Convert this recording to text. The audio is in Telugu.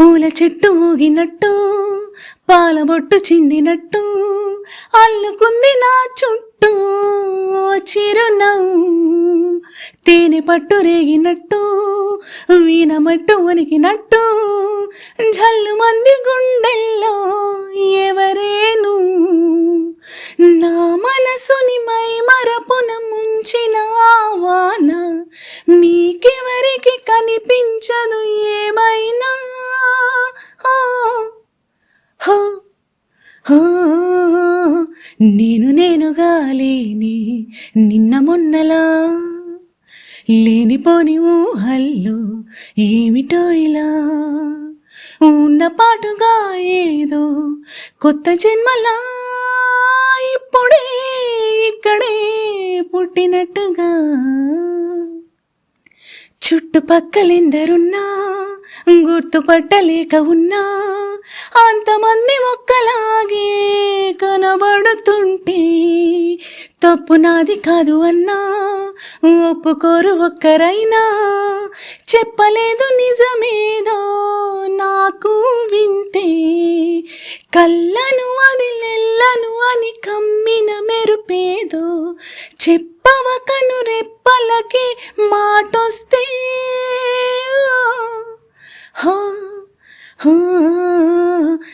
పూల చెట్టు ఊగినట్టు పాల బొట్టు చిందినట్టు అల్లుకుంది నా చుట్టూ చిరునవ్వు. తేనె పట్టు రేగినట్టు వీణమట్టు వణికినట్టు జల్లు మంది గుండెల్లో ఎవరేను. నా మనసుని మై మరపున ముంచిన వాన మీకెవరికి కనిపించదు నేను నేనుగా లేని నిన్న మొన్నలా లేనిపోని ఊహల్లో ఏమిటో ఇలా? ఉన్న పాటుగా ఏదో కొత్త జన్మలా ఇప్పుడే ఇక్కడే పుట్టినట్టుగా. చుట్టుపక్కలెందరున్నా గుర్తుపట్టలేక ఉన్నా అంతమంది ఒక్కలాగే కనబడుతుంటే తప్పు నాది కాదు అన్నా ఒప్పుకోరు ఒక్కరైనా. చెప్పలేదు నిజమేదో నాకు వింతే కళ్ళను